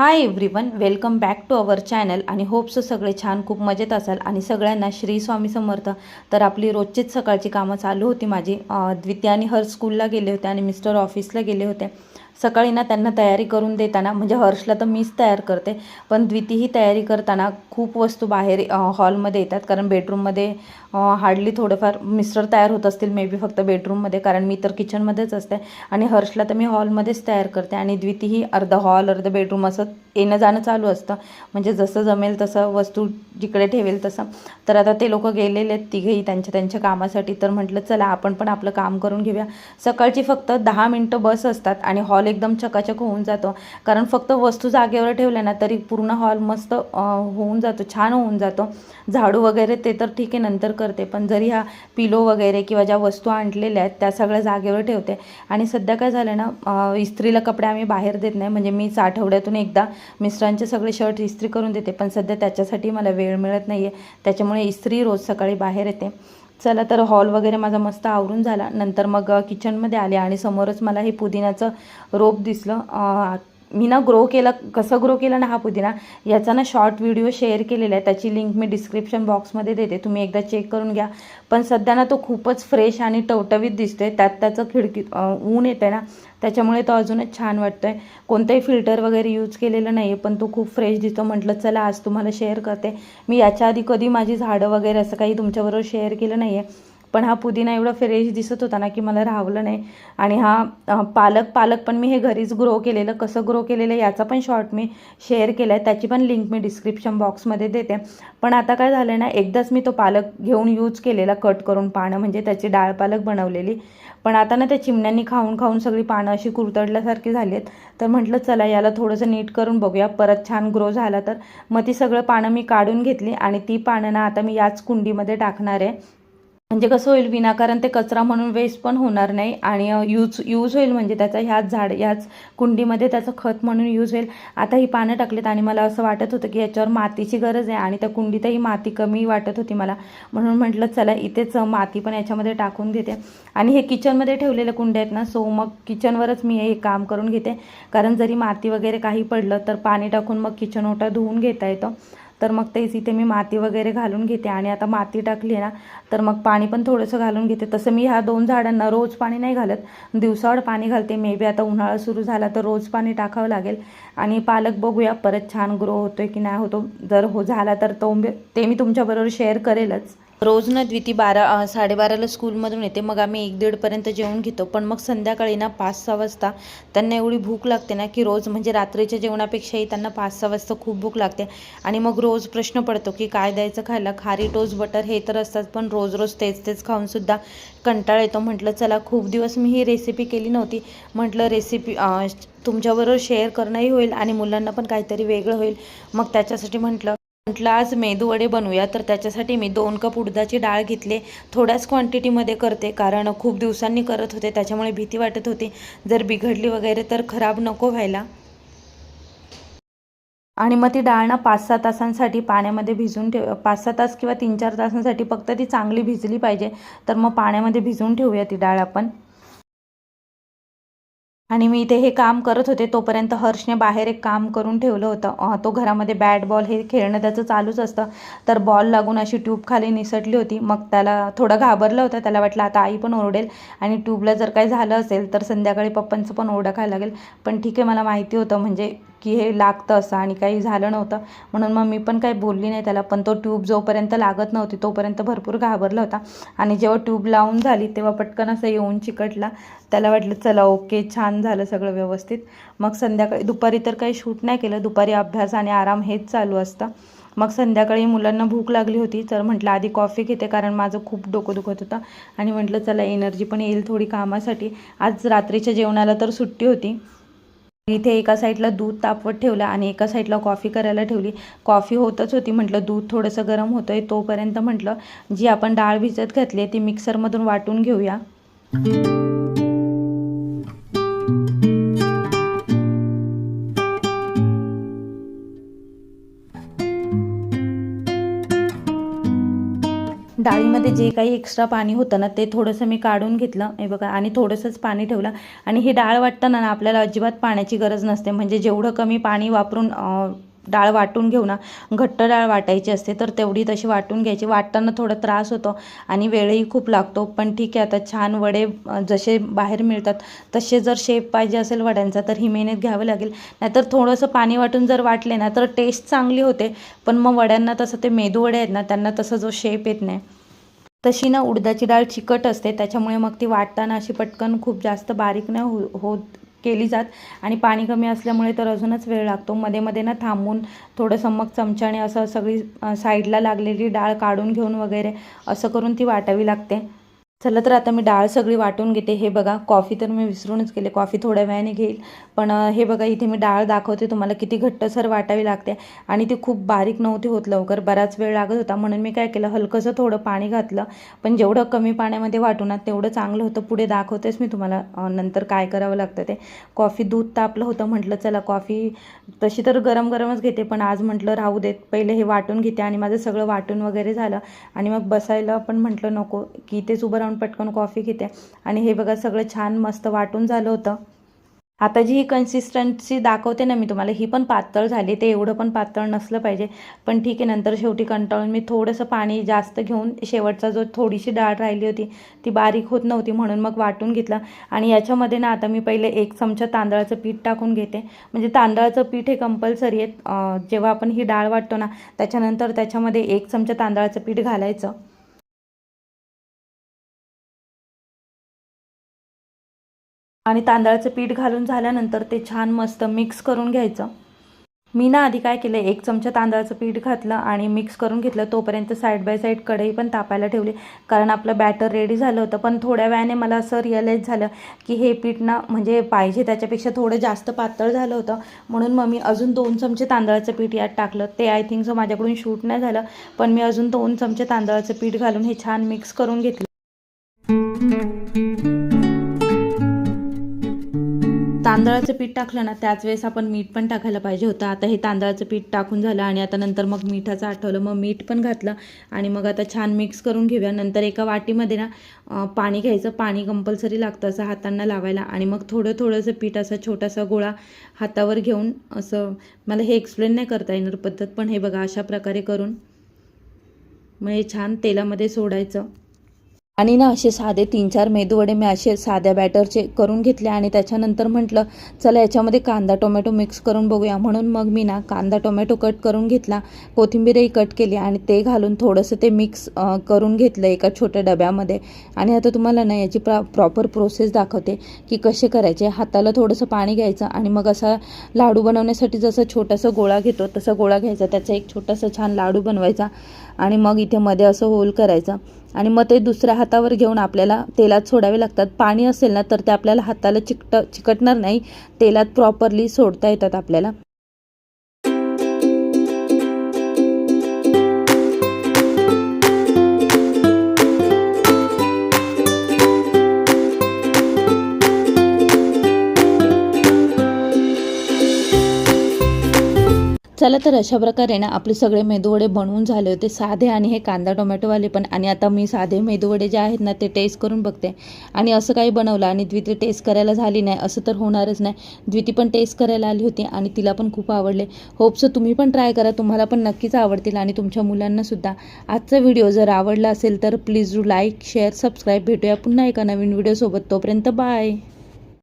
Hi everyone welcome back to our channel आणि hopes सगळे छान खूप मजेत असाल. आणि सगळ्यांना श्री स्वामी समर्थ. तर आपली रोजचीच सकाळची कामं चालू होती माझी. द्वितीय आणि हर स्कूलला गेले होते आणि मिस्टर ऑफिसला गेले होते. सकाळी ना त्यांना तयारी करून देताना म्हणजे हर्षला तर मीच तयार करते पण द्विती ही तयारी करताना खूप वस्तू बाहेर हॉलमध्ये येतात. कारण बेडरूममध्ये हार्डली थोडंफार मिस्टर तयार होत असतील मे बी फक्त बेडरूममध्ये कारण मी तर किचनमध्येच असते. आणि हर्षला तर मी हॉलमध्येच तयार करते. आणि द्विती ही अर्ध हॉल अर्ध बेडरूम असं येणं जाणं चालू असतं. म्हणजे जसं जमेल तसं वस्तू जिकडे ठेवेल तसं. तर आता ते लोक गेलेले आहेत तिघेही त्यांच्या त्यांच्या कामासाठी. तर म्हटलं चला आपण पण आपलं काम करून घेऊया. सकाळची फक्त दहा मिनटं बस असतात आणि हॉल एकदम चकाचक होऊन जातो. कारण फक्त वस्तू जागेवर ठेवल्या ना तरी पूर्ण हॉल मस्त होऊन जातो छान होऊन जातो. झाडू वगैरे ते तर ठीक आहे नंतर करते. पण जरी ह्या पिलो वगैरे किंवा ज्या वस्तू आणलेल्या आहेत त्या सगळ्या जागेवर ठेवते. आणि सध्या काय झालं ना इस्त्रीला कपडे आम्ही बाहेर देत नाही. म्हणजे मीच आठवड्यातून एकदा मिस्टरांचे सगळे शर्ट इस्त्री करून देते पण सध्या त्याच्यासाठी मला वेळ मिळत नाही आहे त्याच्यामुळे इस्त्री रोज सकाळी बाहेर येते. चला तर हॉल वगैरे माझा मस्त आवरून झाला. नंतर मग किचनमध्ये आले आणि समोरच मला हे पुदिन्याचं रोप दिसलं. मी ना ग्रो केलं कसं ग्रो केलं ना हा पुदिना याचा ना शॉर्ट व्हिडिओ शेअर केलेला आहे. त्याची लिंक मी डिस्क्रिप्शन बॉक्समध्ये देते. तुम्ही एकदा चेक करून घ्या. पण सध्या ना तो खूपच फ्रेश आणि टवटवीत दिसतोय. त्यात त्याचं खिडकी ऊन ऊन आहे ना त्याच्यामुळे तो अजूनच छान वाटतोय. कोणतंही फिल्टर वगैरे यूज केलेलं नाही आहे पण तो खूप फ्रेश दिसतो. म्हटलं चला आज तुम्हाला शेअर करते. मी याच्या आधी कधी माझी झाडं वगैरे असं काही तुमच्याबरोबर शेअर केलं नाही आहे पण हा पुदिना एवढा फ्रेश दिसत होता ना की मला राहवलं नाही. आणि हा पालक पालक पण मी हे घरीच ग्रो केलेलं. कसं ग्रो केलेलं याचा पण शॉर्ट मी शेअर केला आहे त्याची पण लिंक मी डिस्क्रिप्शन बॉक्समध्ये देते. पण आता काय झालं ना एकदाच मी तो पालक घेऊन यूज केलेला कट करून पानं म्हणजे त्याची डाळ पालक बनवलेली. पण आता ना त्या चिमण्यांनी खाऊन खाऊन सगळी पानं अशी कुरतडल्यासारखी झाली आहेत तर म्हटलं चला याला थोडंसं नीट करून बघूया. परत छान ग्रो झाला तर. मग ती सगळं पानं मी काढून घेतली आणि ती पानं ना आता मी याच कुंडीमध्ये टाकणार आहे. म्हणजे कसं होईल विनाकारण ते कचरा म्हणून वेस्ट पण होणार नाही आणि यूज यूज होईल म्हणजे त्याचा ह्याच झाड ह्याच कुंडीमध्ये त्याचं खत म्हणून यूज होईल. आता ही पानं टाकलीत आणि मला असं वाटत होतं की याच्यावर मातीची गरज आहे आणि त्या कुंडीतही माती कमी वाटत होती मला. म्हणून म्हटलं चला इथेच माती पण याच्यामध्ये टाकून घेते. आणि हे किचनमध्ये ठेवलेले कुंड्या आहेत ना सो मग किचनवरच मी हे काम करून घेते. कारण जरी माती वगैरे काही पडलं तर पाणी टाकून मग किचन ओटा धुवून घेता येतं. तर मग तेच इथे मी माती वगैरे घालून घेते आणि आता माती टाकली आहे ना तर मग पाणी पण थोडंसं घालून घेते. तसं मी ह्या दोन झाडांना रोज पाणी नाही घालत दिवसावर पाणी घालते. मे बी आता उन्हाळा सुरू झाला तर रोज पाणी टाकावं लागेल. आणि पालक बघूया परत छान ग्रो होतोय की नाही होतो. जर हो झाला तर तो ते मी तुमच्याबरोबर शेअर करेलच. रोज ना द्विती बारा साडेबाराला स्कूलमधून येते. मग आम्ही एक दीडपर्यंत जेवण घेतो. पण मग संध्याकाळी ना पाच सहा वाजता त्यांना एवढी भूक लागते ना की रोज म्हणजे रात्रीच्या जेवणापेक्षाही त्यांना पाच सहा वाजता खूप भूक लागते. आणि मग रोज प्रश्न पडतो की काय द्यायचं खायला? खारी टोस बटर हे तर असतात पण रोज रोज तेच तेच खाऊनसुद्धा कंटाळा येतो. म्हटलं चला खूप दिवस मी ही रेसिपी केली नव्हती. म्हटलं रेसिपी तुमच्याबरोबर शेअर करणंही होईल आणि मुलांना पण काहीतरी वेगळं होईल. मग त्याच्यासाठी म्हटलं म्हटलं आज मेदूवडे बनवूया तर त्याच्यासाठी मी दोन कप उडदाची डाळ घेतले. थोड्याच क्वांटिटीमध्ये करते कारण खूप दिवसांनी करत होते त्याच्यामुळे भीती वाटत होती. जर बिघडली वगैरे तर खराब नको व्हायला. आणि मग ती डाळ ना पाच सहा तासांसाठी पाण्यामध्ये भिजून ठेव पाच सहा तास किंवा तीन चार तासांसाठी फक्त ती चांगली भिजली पाहिजे. तर मग पाण्यामध्ये भिजवून ठेवूया ती डाळ आपण. आणि मी इथे हे काम करत होते तोपर्यंत हर्षने बाहेर एक काम करून ठेवलं होतं. तो घरामध्ये बॅट बॉल हे खेळणं त्याचं चालूच असतं. तर बॉल लागून अशी ट्यूब खाली निसटली होती. मग त्याला थोडं घाबरलं होतं. त्याला वाटलं आता आई पण ओरडेल आणि ट्यूबला जर काही झालं असेल तर संध्याकाळी पप्पांचं पण ओरडा खायला लागेल. पण ठीक आहे मला माहिती होतं. म्हणजे की हे लागतं असं आणि काही झालं नव्हतं. म्हणून मग मी पण काही बोलली नाही त्याला. पण तो ट्यूब जोपर्यंत लागत नव्हती तोपर्यंत भरपूर घाबरला होता. आणि जेव्हा ट्यूब लावून झाली तेव्हा पटकन असं येऊन चिकटला. त्याला वाटलं चला ओके छान झालं सगळं व्यवस्थित. मग संध्याकाळी दुपारी तर काही शूट नाही केलं. दुपारी अभ्यास आणि आराम हेच चालू असतं. मग संध्याकाळी मुलांना भूक लागली होती. तर म्हटलं आधी कॉफी घेते कारण माझं खूप डोकं दुखत होतं. आणि म्हटलं चला एनर्जी पण येईल थोडी कामासाठी. आज रात्रीच्या जेवणाला तर सुट्टी होती. इथे एका साईडला दूध तापवत ठेवलं आणि एका साईडला कॉफी करायला ठेवली. कॉफी होतच होती म्हटलं दूध थोडंसं गरम होतं आहे तोपर्यंत म्हटलं जी आपण डाळ भिजत घातली आहे ती मिक्सरमधून वाटून घेऊया. डाळीमध्ये जे काही एक्स्ट्रा पाणी होतं ना ते थोडंसं मी काढून घेतलं. हे बघा आणि थोडंसंच पाणी ठेवलं. आणि ही डाळ वाटताना ना आपल्याला अजिबात पाण्याची गरज नसते. म्हणजे जेवढं कमी पाणी वापरून डाळ वाटून घेऊ ना घट्ट डाळ वाटायची असते तर तेवढी तशी वाटून घ्यायची. वाटताना थोडा त्रास होतो आणि वेळही खूप लागतो. पण ठीक आहे आता छान वडे जसे बाहेर मिळतात तसे जर शेप पाहिजे असेल वड्यांचा तर ही मेहनत घ्यावी लागेल. नाहीतर थोडंसं पाणी वाटून जर वाटले ना तर टेस्ट चांगली होते. पण मग वड्यांना तसं ते मेदू वडे आहेत ना त्यांना तसं जो शेप येत नाही. तशी ना उडदाची डाळ चिकट असते त्याच्यामुळे मग ती वाटताना अशी पटकन खूप जास्त बारीक नाही हो होत केली जात. आणि पाणी कमी असल्यामुळे तर अजूनच वेळ लागतो. मध्ये मध्ये ना थांबून थोडंसं मग चमच्याने असं सगळी साईडला लागलेली डाळ काढून घेऊन वगैरे असं करून ती वाटावी लागते. चला तर आता मी डाळ सगळी वाटून घेते. हे बघा कॉफी तर मी विसरूनच गेले. कॉफी थोड्या वेळाने घेईल. पण हे बघा इथे मी डाळ दाखवते तुम्हाला किती घट्टसर वाटावी लागते. आणि ती खूप बारीक नव्हती होत लवकर. बराच वेळ लागत होता. म्हणून मी काय केलं हलकंसं थोडं पाणी घातलं. पण जेवढं कमी पाण्यामध्ये वाटून तेवढं चांगलं होतं. पुढे दाखवतेच मी तुम्हाला नंतर काय करावं लागतं ते. कॉफी दूध तापलं होतं. म्हटलं चला कॉफी तशी तर गरम गरमच घेते. पण आज म्हटलं राहू देत. पहिले हे वाटून घेते. आणि माझं सगळं वाटून वगैरे झालं. आणि मग बसायला पण म्हटलं नको की इथेच उभं राहून पटकन कॉफी घेते. आणि हे बघा सगळं छान मस्त वाटून झालं होतं. आता जी ही कन्सिस्टन्सी दाखवते ना मी तुम्हाला ही पण पातळ झाली. ते एवढं पण पातळ नसलं पाहिजे. पण ठीक आहे नंतर शेवटी कंटाळून मी थोडंसं पाणी जास्त घेऊन शेवटचा जो थोडीशी डाळ राहिली होती ती बारीक होत नव्हती म्हणून मग वाटून घेतलं. आणि याच्यामध्ये ना आता मी पहिले एक चमचा तांदळाचं पीठ टाकून घेते. म्हणजे तांदळाचं पीठ हे कंपल्सरी आहे. जेव्हा आपण ही डाळ वाटतो ना त्याच्यानंतर त्याच्यामध्ये एक चमचा तांदळाचं पीठ घालायचं. आणि तांदळाचं पीठ घालून झाल्यानंतर ते छान मस्त मिक्स करून घ्यायचं. मी ना आधी काय केलं एक चमचा तांदळाचं पीठ घातलं आणि मिक्स करून घेतलं. तोपर्यंत साईड बाय साईड कढई पण तापायला ठेवली. कारण आपलं बॅटर रेडी झालं होतं पण थोड्या वेळाने मला असं रिअलाईज झालं की हे पीठ ना म्हणजे पाहिजे त्याच्यापेक्षा थोडं जास्त पातळ झालं होतं. म्हणून मग मी अजून दोन चमचे तांदळाचं पीठ यात टाकलं. ते आय थिंक सो माझ्याकडून शूट नाही झालं पण मी अजून दोन चमचे तांदळाचं पीठ घालून हे छान मिक्स करून घेतलं. तांदळाचं पीठ टाकलं ना त्याच वेळेस आपण मीठ पण टाकायला पाहिजे होतं. आता हे तांदळाचं पीठ टाकून झालं आणि आता नंतर मग मिठाचं आठवलं. मग मीठ पण घातलं आणि मग आता छान मिक्स करून घेऊया. नंतर एका वाटीमध्ये ना पाणी घ्यायचं. पाणी कंपल्सरी लागतं असं हातांना लावायला. आणि मग थोडं थोडंसं पीठ असा छोटासा गोळा हातावर घेऊन असं मला हे एक्सप्लेन नाही करता येणार पद्धत पण हे बघा अशा प्रकारे करून. मग हे छान तेलामध्ये सोडायचं. आणि ना असे साधे तीन चार मेदूवडे मी असे साध्या बॅटरचे करून घेतले आणि त्याच्यानंतर म्हटलं चला याच्यामध्ये कांदा टोमॅटो मिक्स करून बघूया. म्हणून मग मी ना कांदा टोमॅटो कट करून घेतला कोथिंबीरही कट केली आणि ते घालून थोडंसं ते मिक्स करून घेतलं एका छोट्या डब्यामध्ये. आणि आता तुम्हाला ना याची प्रा प्रॉपर प्रोसेस दाखवते की कसे करायचे. हाताला थोडंसं पाणी घ्यायचं आणि मग असा लाडू बनवण्यासाठी जसं छोटासा गोळा घेतो तसा गोळा घ्यायचा. त्याचा एक छोटासा छान लाडू बनवायचा. आणि मग इथे मध्ये असं होल करायचं. आणि मग ते दुसऱ्या हातावर घेऊन आपल्याला तेलात सोडावे लागतात. पाणी असेल ना तर ते आपल्याला हाताला चिकट चिकटणार नाही. तेलात प्रॉपरली सोडता येतात आपल्याला. चला तर अशा प्रकारे ना आपले सगळे मेदूवडे बनवून झाले होते. साधे आणि हे कांदा टोमॅटोवाले पण आणि आता मी साधे मेदूवडे जे आहेत ना ते टेस्ट करून बघते. आणि असं काही बनवलं आणि द्विती टेस्ट करायला झाली नाही असं तर होणारच नाही. द्विती पण टेस्ट करायला आली होती आणि तिला पण खूप आवडले. होपसो तुम्ही पण ट्राय करा तुम्हाला पण नक्कीच आवडतील आणि तुमच्या मुलांनासुद्धा आजचा व्हिडिओ जर आवडला असेल तर please do like share subscribe भेटूया पुन्हा एका नवीन व्हिडिओसोबत तोपर्यंत बाय